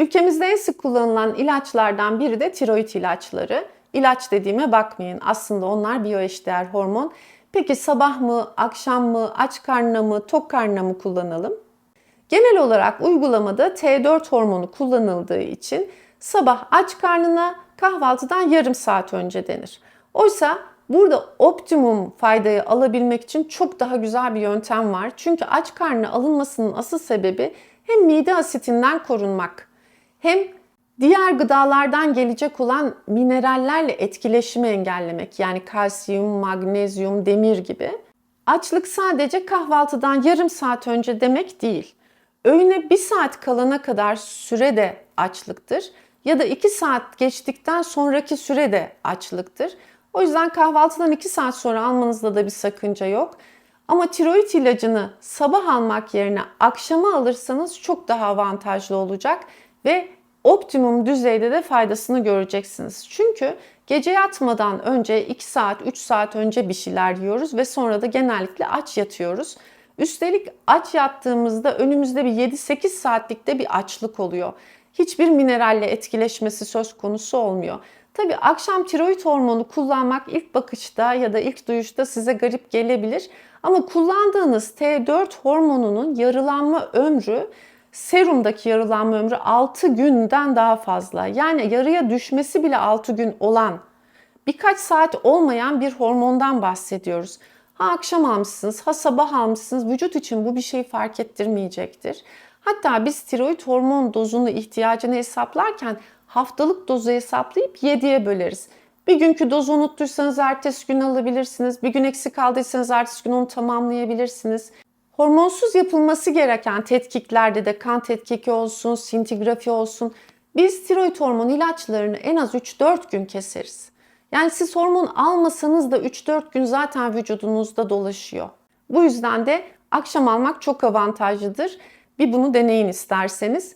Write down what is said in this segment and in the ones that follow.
Ülkemizde en sık kullanılan ilaçlardan biri de tiroid ilaçları. İlaç dediğime bakmayın. Aslında onlar biyoeşdeğer hormon. Peki sabah mı, akşam mı, aç karnına mı, tok karnına mı kullanalım? Genel olarak uygulamada T4 hormonu kullanıldığı için sabah aç karnına kahvaltıdan yarım saat önce denir. Oysa burada optimum faydayı alabilmek için çok daha güzel bir yöntem var. Çünkü aç karnına alınmasının asıl sebebi hem mide asitinden korunmak hem diğer gıdalardan gelecek olan minerallerle etkileşimi engellemek. Yani kalsiyum, magnezyum, demir gibi. Açlık sadece kahvaltıdan yarım saat önce demek değil. Öğüne bir saat kalana kadar süre de açlıktır. Ya da iki saat geçtikten sonraki süre de açlıktır. O yüzden kahvaltıdan iki saat sonra almanızda da bir sakınca yok. Ama tiroid ilacını sabah almak yerine akşama alırsanız çok daha avantajlı olacak ve optimum düzeyde de faydasını göreceksiniz. Çünkü gece yatmadan önce 2 saat, 3 saat önce bir şeyler yiyoruz ve sonra da genellikle aç yatıyoruz. Üstelik aç yattığımızda önümüzde bir 7-8 saatlikte bir açlık oluyor. Hiçbir mineralle etkileşmesi söz konusu olmuyor. Tabi akşam tiroid hormonu kullanmak ilk bakışta ya da ilk duyuşta size garip gelebilir. Ama kullandığınız T4 hormonunun yarılanma ömrü serumdaki yarılanma ömrü 6 günden daha fazla. Yani yarıya düşmesi bile 6 gün olan birkaç saat olmayan bir hormondan bahsediyoruz. Ha akşam almışsınız, ha sabah almışsınız. Vücut için bu bir şey fark ettirmeyecektir. Hatta biz tiroid hormon dozunu ihtiyacını hesaplarken haftalık dozu hesaplayıp 7'ye böleriz. Bir günkü dozu unuttuysanız ertesi gün alabilirsiniz. Bir gün eksik kaldıysanız ertesi gün onu tamamlayabilirsiniz. Hormonsuz yapılması gereken tetkiklerde de kan tetkiki olsun, sintigrafi olsun biz tiroid hormon ilaçlarını en az 3-4 gün keseriz. Yani siz hormon almasanız da 3-4 gün zaten vücudunuzda dolaşıyor. Bu yüzden de akşam almak çok avantajlıdır. Bir bunu deneyin isterseniz.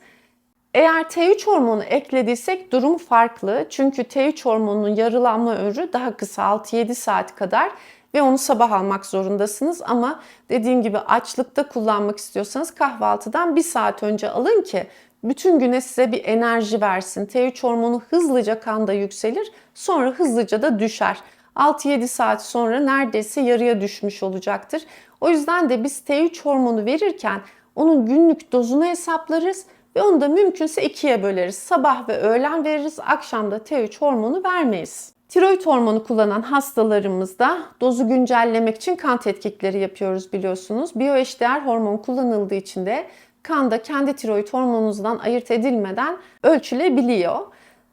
Eğer T3 hormonu eklediysek durum farklı. Çünkü T3 hormonunun yarılanma ömrü daha kısa 6-7 saat kadar ve onu sabah almak zorundasınız. Ama dediğim gibi açlıkta kullanmak istiyorsanız kahvaltıdan bir saat önce alın ki bütün güne size bir enerji versin. T3 hormonu hızlıca kanda yükselir, sonra hızlıca da düşer. 6-7 saat sonra neredeyse yarıya düşmüş olacaktır. O yüzden de biz T3 hormonu verirken onun günlük dozunu hesaplarız ve onu da mümkünse ikiye böleriz. Sabah ve öğlen veririz, akşamda T3 hormonu vermeyiz. Tiroid hormonu kullanan hastalarımızda dozu güncellemek için kan tetkikleri yapıyoruz biliyorsunuz. Biyoeşdeğer hormon kullanıldığı için de kanda kendi tiroid hormonunuzdan ayırt edilmeden ölçülebiliyor.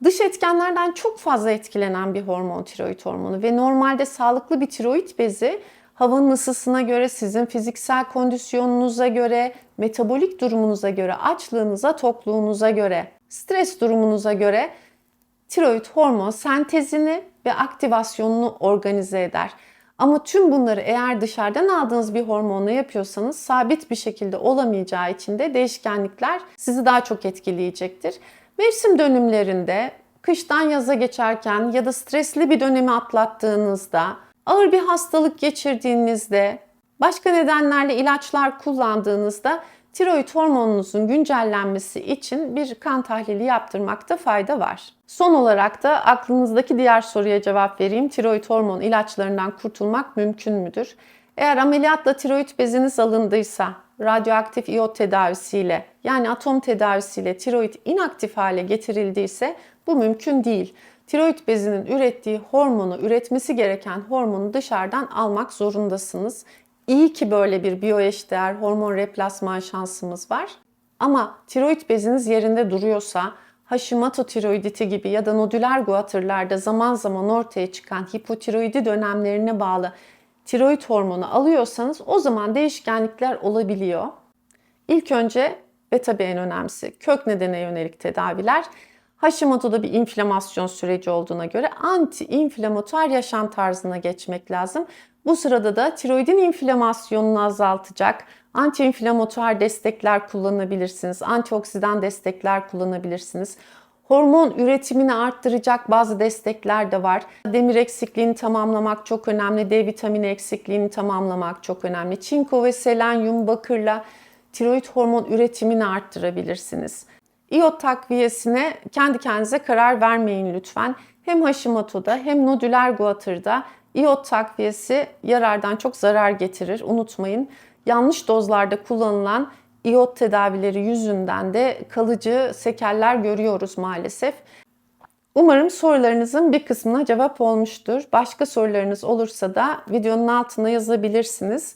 Dış etkenlerden çok fazla etkilenen bir hormon tiroid hormonu ve normalde sağlıklı bir tiroid bezi havanın ısısına göre, sizin fiziksel kondisyonunuza göre, metabolik durumunuza göre, açlığınıza, tokluğunuza göre, stres durumunuza göre tiroid hormon sentezini ve aktivasyonunu organize eder. Ama tüm bunları eğer dışarıdan aldığınız bir hormonla yapıyorsanız sabit bir şekilde olamayacağı için de değişkenlikler sizi daha çok etkileyecektir. Mevsim dönümlerinde, kıştan yaza geçerken ya da stresli bir dönemi atlattığınızda, ağır bir hastalık geçirdiğinizde, başka nedenlerle ilaçlar kullandığınızda tiroid hormonunuzun güncellenmesi için bir kan tahlili yaptırmakta fayda var. Son olarak da aklınızdaki diğer soruya cevap vereyim. Tiroid hormon ilaçlarından kurtulmak mümkün müdür? Eğer ameliyatla tiroid beziniz alındıysa, radyoaktif iyot tedavisiyle yani atom tedavisiyle tiroid inaktif hale getirildiyse bu mümkün değil. Tiroid bezinin ürettiği hormonu, üretmesi gereken hormonu dışarıdan almak zorundasınız. İyi ki böyle bir biyoeşdeğer hormon replasman şansımız var. Ama tiroid beziniz yerinde duruyorsa, Hashimoto tiroiditi gibi ya da nodüler guatırlarda zaman zaman ortaya çıkan hipotiroidi dönemlerine bağlı tiroid hormonu alıyorsanız o zaman değişkenlikler olabiliyor. İlk önce ve tabii en önemlisi kök nedene yönelik tedaviler. Hashimoto'da bir inflamasyon süreci olduğuna göre anti-inflamatuar yaşam tarzına geçmek lazım. Bu sırada da tiroidin inflamasyonunu azaltacak anti-inflamatuar destekler kullanabilirsiniz. Antioksidan destekler kullanabilirsiniz. Hormon üretimini arttıracak bazı destekler de var. Demir eksikliğini tamamlamak çok önemli. D vitamini eksikliğini tamamlamak çok önemli. Çinko ve selenyum bakırla tiroid hormon üretimini arttırabilirsiniz. İyot takviyesine kendi kendinize karar vermeyin lütfen. Hem Hashimoto'da hem nodüler guatırda iyot takviyesi yarardan çok zarar getirir. Unutmayın. Yanlış dozlarda kullanılan iyot tedavileri yüzünden de kalıcı sekeller görüyoruz maalesef. Umarım sorularınızın bir kısmına cevap olmuştur. Başka sorularınız olursa da videonun altına yazabilirsiniz.